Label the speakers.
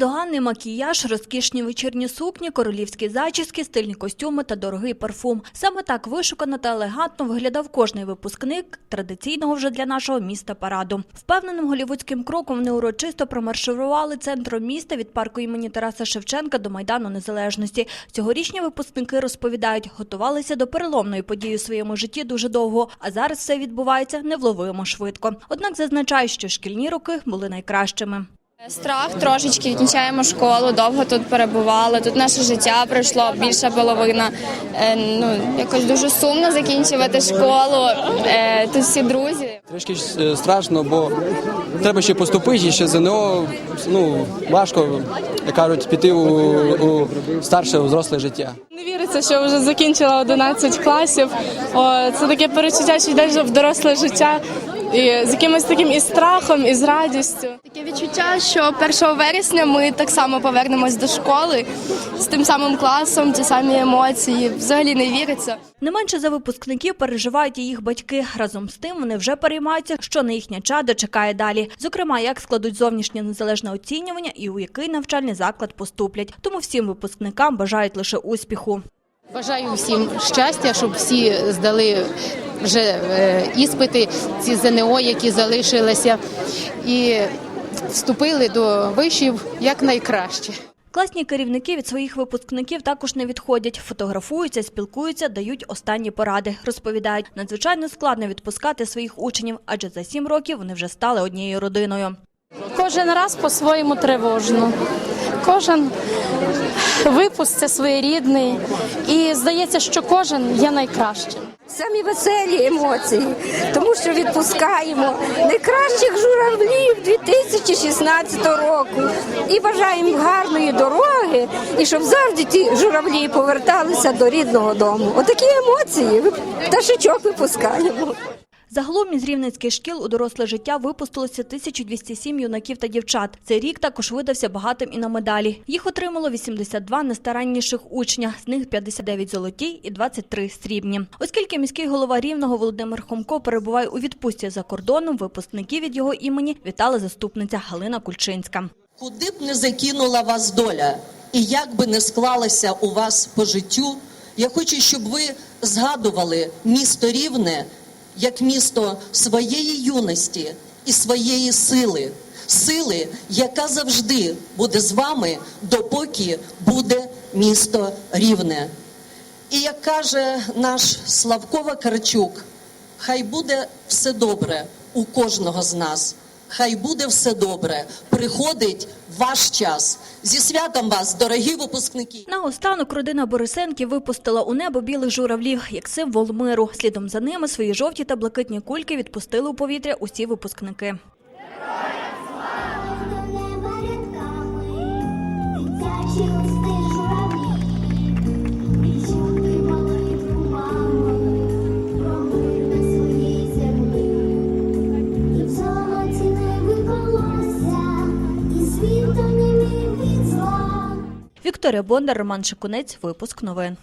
Speaker 1: Бездоганний макіяж, розкішні вечірні сукні, королівські зачіски, стильні костюми та дорогий парфум. Саме так вишукано та елегантно виглядав кожний випускник традиційного вже для нашого міста параду. Впевненим голівудським кроком вони урочисто промарширували центром міста від парку імені Тараса Шевченка до Майдану Незалежності. Цьогорічні випускники розповідають, готувалися до переломної події у своєму житті дуже довго, а зараз все відбувається невловимо швидко. Однак зазначають, що шкільні роки були найкращими.
Speaker 2: Страх трошечки відмічаємо школу, довго тут перебували. Тут наше життя пройшло більша половина. Е, ну якось дуже сумно закінчувати школу. Е, тут всі друзі.
Speaker 3: Трішки е, страшно, бо треба ще поступити, і ще ЗНО ну, важко, як кажуть, піти у, у старше у взросле життя.
Speaker 4: Не віриться, що вже закінчила 11 класів. О, це таке перечуття, що йдеш в доросле життя і з якимось таким і страхом, і з радістю.
Speaker 2: Таке відчуття, що 1 вересня ми так само повернемось до школи з тим самим класом, ті самі емоції. Взагалі не віриться.
Speaker 1: Не менше за випускників переживають і їх батьки. Разом з тим вони вже переймаються, що на їхнє чадо чекає далі. Зокрема, як складуть зовнішнє незалежне оцінювання і у який навчальний заклад поступлять. Тому всім випускникам бажають лише успіху.
Speaker 5: Бажаю всім щастя, щоб всі здали вже е, іспити, ці ЗНО, які залишилися, і вступили до вишів якнайкраще.
Speaker 1: Класні керівники від своїх випускників також не відходять, фотографуються, спілкуються, дають останні поради. Розповідають, надзвичайно складно відпускати своїх учнів, адже за сім років вони вже стали однією родиною.
Speaker 4: Кожен раз по-своєму тривожно. Кожен випуск це своєрідний, і здається, що кожен є найкращим.
Speaker 6: Самі веселі емоції, тому що відпускаємо найкращих журавлів 2016 року. І бажаємо гарної дороги, і щоб завжди ті журавлі поверталися до рідного дому. Отакі емоції. Пташечок випускаємо.
Speaker 1: Загалом із рівненських шкіл у доросле життя випустилося 1207 юнаків та дівчат. Цей рік також видався багатим і на медалі. Їх отримало 82 найстаранніших учня, з них 59 золоті і 23 срібні. Оскільки міський голова Рівного Володимир Хомко перебуває у відпустці за кордоном, випускників від його імені вітала заступниця Галина Кульчинська.
Speaker 7: Куди б не закинула вас доля, і як би не склалося у вас по життю, я хочу, щоб ви згадували місто Рівне як місто своєї юності і своєї сили, сили, яка завжди буде з вами, допоки буде місто Рівне. І як каже наш Славко Вакарчук, хай буде все добре у кожного з нас. Хай буде все добре. Приходить ваш час. Зі святом вас, дорогі випускники!
Speaker 1: Наостанок родина Борисенків випустила у небо білих журавлів як символ миру. Слідом за ними свої жовті та блакитні кульки відпустили у повітря усі випускники.
Speaker 8: До неба
Speaker 1: Вікторія Бондар, Роман Шикунець. Випуск новин.